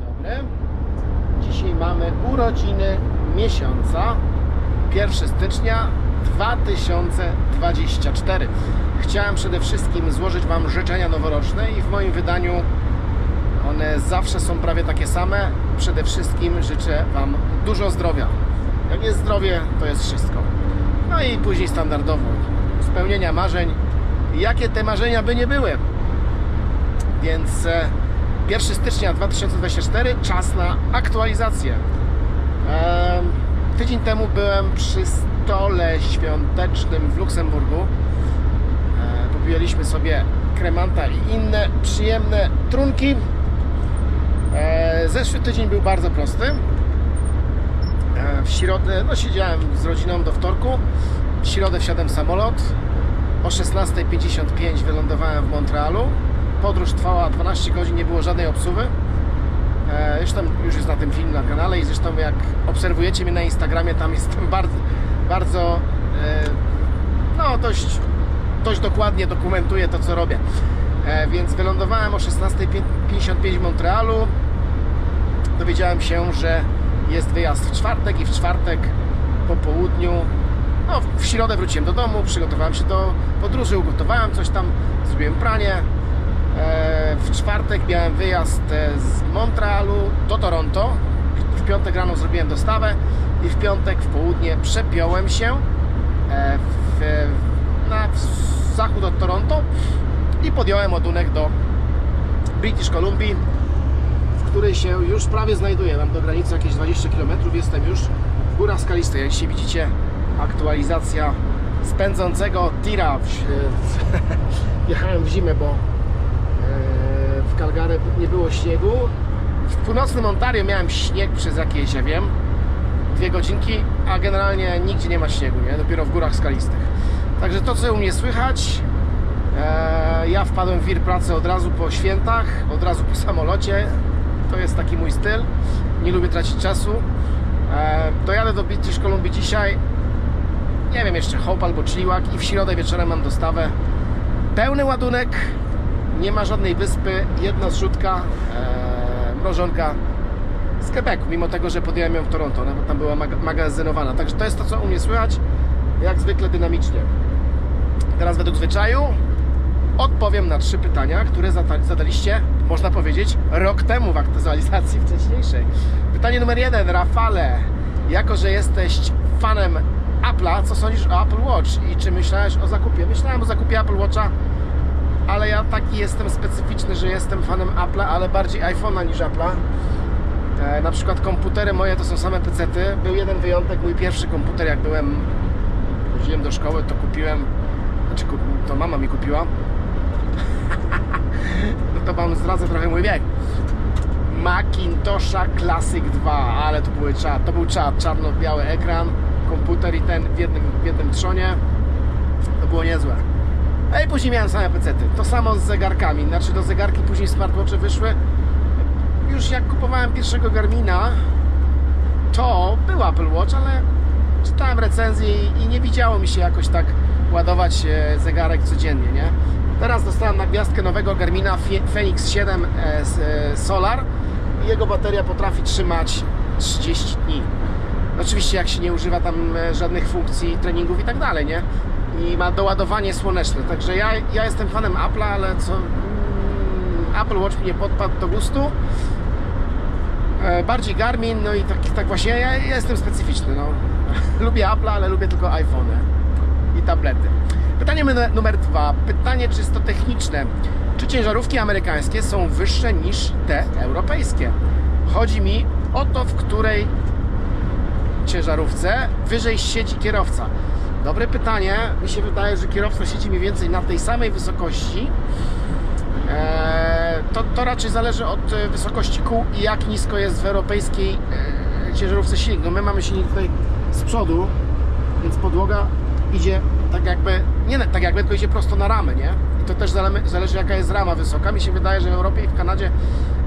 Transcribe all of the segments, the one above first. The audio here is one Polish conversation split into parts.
dobry. Dzisiaj mamy urodziny miesiąca 1 stycznia 2024. Chciałem przede wszystkim złożyć Wam życzenia noworoczne i w moim wydaniu one zawsze są prawie takie same. Przede wszystkim życzę Wam dużo zdrowia. Jak jest zdrowie, to jest wszystko. No i później standardowo spełnienia marzeń, jakie te marzenia by nie były. Więc e, 1 stycznia 2024 czas na aktualizację. Tydzień temu byłem przy stole świątecznym w Luksemburgu. E, Popijaliśmy sobie kremanta i inne przyjemne trunki. E, Zeszły tydzień był bardzo prosty. E, W środę, no siedziałem z rodziną do wtorku. W środę wsiadłem samolot. O 16.55 wylądowałem w Montrealu. Podróż trwała 12 godzin, nie było żadnej obsługi. E, Zresztą już jest na tym film na kanale i zresztą jak obserwujecie mnie na Instagramie, tam jestem bardzo, bardzo e, no dość, dość dokładnie dokumentuję to co robię. E, Więc wylądowałem o 16.55 w Montrealu. Dowiedziałem się, że jest wyjazd w czwartek i w czwartek po południu no, w środę wróciłem do domu, przygotowałem się do podróży, ugotowałem coś tam, zrobiłem pranie. E, W czwartek miałem wyjazd e, z Montrealu do Toronto. W piątek rano zrobiłem dostawę i w piątek w południe przepiąłem się e, w, na zachód od Toronto i podjąłem ładunek do British Columbia, w której się już prawie znajduję. Mam do granicy jakieś 20 km, jestem już w górach skalistych. Jak dzisiaj widzicie, aktualizacja spędzącego tira. W, w, zimę, bo w Calgary nie było śniegu. W północnym Ontario miałem śnieg przez jakieś, ja wiem, dwie godzinki, a generalnie nigdzie nie ma śniegu, nie? dopiero w górach skalistych. Także to, co u mnie słychać, e, ja wpadłem w wir pracy od razu po świętach, od razu po samolocie. To jest taki mój styl. Nie lubię tracić czasu. E, dojadę do British Columbia dzisiaj. Nie wiem, jeszcze Hope albo Chiliwak i w środę wieczorem mam dostawę. Pełny ładunek, nie ma żadnej wyspy, jedna zrzutka, e, mrożonka z Quebecu, mimo tego, że podjąłem ją w Toronto, ona tam była mag- magazynowana. Także to jest to, co u mnie słychać, jak zwykle dynamicznie. Teraz według zwyczaju odpowiem na trzy pytania, które zadaliście, można powiedzieć, rok temu w aktualizacji wcześniejszej. Pytanie numer jeden, Rafale, jako że jesteś fanem Apple'a, co sądzisz o Apple Watch i czy myślałeś o zakupie? Myślałem o zakupie Apple Watcha, ale ja taki jestem specyficzny, że jestem fanem Apple'a, ale bardziej iPhone'a niż Apple'a. E, na przykład komputery moje to są same pecety. Był jeden wyjątek, mój pierwszy komputer, jak byłem, chodziłem do szkoły, to kupiłem, znaczy to mama mi kupiła. no to wam zdradzę trochę mój wiek. Macintosha Classic 2, ale to były czad, to był czad, czarno-biały ekran, komputer i ten w jednym, w jednym trzonie. To było niezłe. A i później miałem same pecety. To samo z zegarkami. Znaczy do zegarki później smartwatche wyszły. Już jak kupowałem pierwszego Garmina, to był Apple Watch, ale czytałem recenzję i- nie widziało mi się jakoś tak ładować e, zegarek codziennie, nie? Teraz dostałem na gwiazdkę nowego Garmina Fe- Fenix 7 e, e, Solar jego bateria potrafi trzymać 30 dni. Oczywiście jak się nie używa tam e, żadnych funkcji, treningów i tak dalej, nie? I ma doładowanie słoneczne. Także ja, ja jestem fanem Apple'a, ale co... mm, Apple Watch mi nie podpadł do gustu. E, Bardziej Garmin, no i tak, tak właśnie ja, ja jestem specyficzny, no. Lubię Apple'a, ale lubię tylko iPhone i tablety. Pytanie numer dwa. Pytanie czysto techniczne. Czy ciężarówki amerykańskie są wyższe niż te europejskie? Chodzi mi o to, w której ciężarówce wyżej siedzi kierowca. Dobre pytanie. Mi się wydaje, że kierowca siedzi mniej więcej na tej samej wysokości. Eee, to, to raczej zależy od e, wysokości kół i jak nisko jest w europejskiej e, ciężarówce silnik. No my mamy silnik tutaj z przodu, więc podłoga idzie tak jakby, nie tak jakby, tylko idzie prosto na ramę, nie? I to też zale, zależy jaka jest rama wysoka. Mi się wydaje, że w Europie i w Kanadzie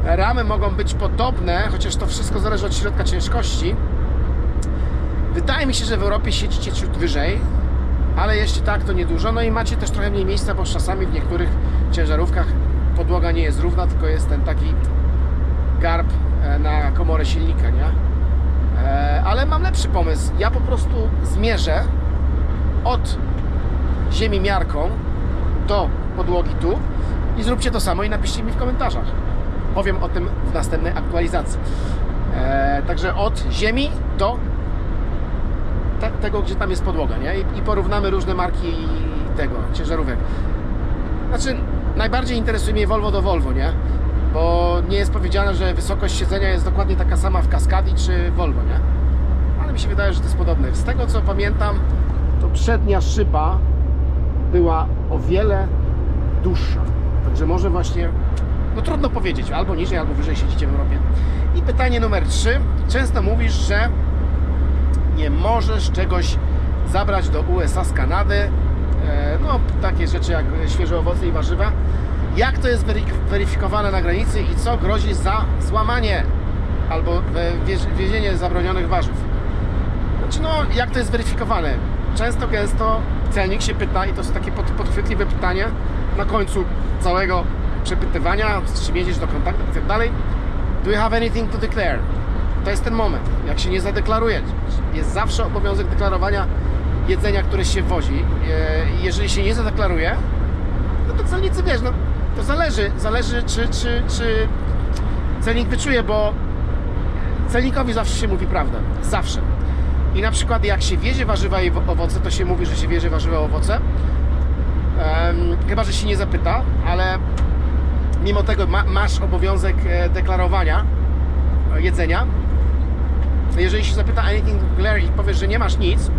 ramy mogą być podobne, chociaż to wszystko zależy od środka ciężkości. Wydaje mi się, że w Europie siedzicie ciut wyżej, ale jeśli tak, to niedużo. No i macie też trochę mniej miejsca, bo czasami w niektórych ciężarówkach podłoga nie jest równa, tylko jest ten taki garb e, na komorę silnika, nie? E, ale mam lepszy pomysł. Ja po prostu zmierzę od ziemi miarką do podłogi tu i zróbcie to samo i napiszcie mi w komentarzach. Powiem o tym w następnej aktualizacji. E, także od ziemi do te, tego, gdzie tam jest podłoga, nie? I, I porównamy różne marki tego, ciężarówek. Znaczy, najbardziej interesuje mnie Volvo do Volvo, nie? Bo nie jest powiedziane, że wysokość siedzenia jest dokładnie taka sama w Cascadi czy Volvo, nie? Ale mi się wydaje, że to jest podobne. Z tego co pamiętam, to przednia szyba była o wiele dłuższa. Także może właśnie, no trudno powiedzieć, albo niżej, albo wyżej siedzicie w Europie. I pytanie numer 3. Często mówisz, że nie możesz czegoś zabrać do USA z Kanady. E, No, takie rzeczy jak świeże owoce i warzywa. Jak to jest wery- weryfikowane na granicy i co grozi za złamanie albo wiezienie zabronionych warzyw? Znaczy, no, jak to jest weryfikowane? Często, gęsto celnik się pyta, i to jest takie pod, podchwytliwe pytanie na końcu całego przepytywania, z czym jedziesz do kontaktu i tak dalej. Do you have anything to declare? To jest ten moment, jak się nie zadeklaruje. Jest zawsze obowiązek deklarowania jedzenia, które się wozi. E, Jeżeli się nie zadeklaruje, no to celnicy, wiesz, no to zależy, zależy czy, czy, czy celnik wyczuje, bo celnikowi zawsze się mówi prawdę. Zawsze. I na przykład jak się wiezie warzywa i wo- owoce, to się mówi, że się wiezie warzywa i owoce. Em, chyba, że się nie zapyta, ale mimo tego ma, masz obowiązek e, deklarowania e, jedzenia. Jeżeli się zapyta anything declare i powiesz, że nie masz nic,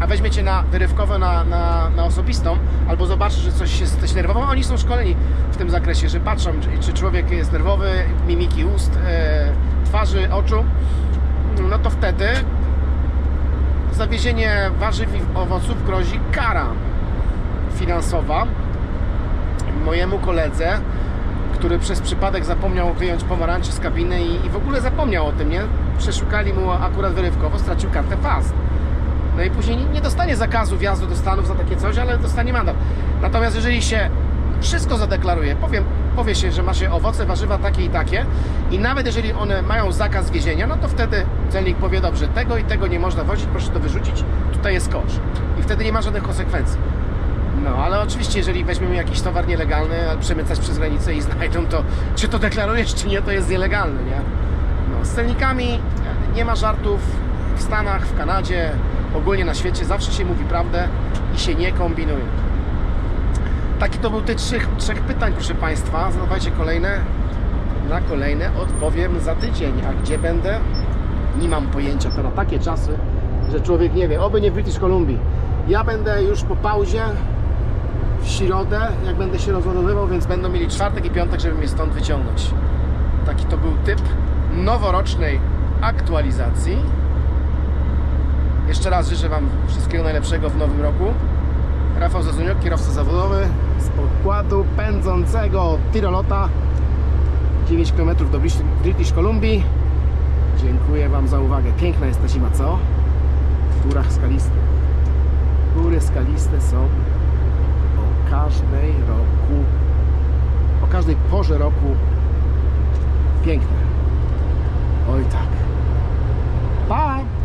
a weźmie cię na wyrywkowo na, na, na osobistą, albo zobaczysz, że coś jesteś nerwowy, oni są szkoleni w tym zakresie, że patrzą, czy, czy człowiek jest nerwowy, mimiki ust, e, twarzy, oczu, no to wtedy za wiezienie warzyw i owoców grozi kara finansowa. Mojemu koledze, który przez przypadek zapomniał wyjąć pomarańcze z kabiny i, i w ogóle zapomniał o tym, nie? Przeszukali mu akurat wyrywkowo, stracił kartę FAST. No i później nie, nie dostanie zakazu wjazdu do Stanów za takie coś, ale dostanie mandat. Natomiast jeżeli się wszystko zadeklaruje, powiem, powie się, że ma się owoce, warzywa takie i takie i nawet jeżeli one mają zakaz wiezienia, no to wtedy celnik powie, dobrze, tego i tego nie można wozić, proszę to wyrzucić, tutaj jest kosz. I wtedy nie ma żadnych konsekwencji. No, ale oczywiście, jeżeli weźmiemy jakiś towar nielegalny, przemycać przez granicę i znajdą to, czy to deklarujesz, czy nie, to jest nielegalne, nie? No, z celnikami nie ma żartów w Stanach, w Kanadzie, ogólnie na świecie zawsze się mówi prawdę i się nie kombinuje. Taki to był tych trzech, trzech pytań, proszę Państwa. Zadawajcie kolejne. Na kolejne odpowiem za tydzień. A gdzie będę? Nie mam pojęcia. Na takie czasy, że człowiek nie wie. Oby nie w British Columbia. Ja będę już po pauzie w środę, jak będę się rozładowywał, więc będą mieli czwartek i piątek, żeby mnie stąd wyciągnąć. Taki to był typ noworocznej aktualizacji. Jeszcze raz życzę Wam wszystkiego najlepszego w nowym roku. Rafał Zazuniok, kierowca zawodowy z pokładu pędzącego Tirolota 9 km do British- Columbia. Dziękuję Wam za uwagę. Piękna jest ta zima, co? W górach skalistych. Góry skaliste są każdej roku, o każdej porze roku piękne. Oj tak. Pa!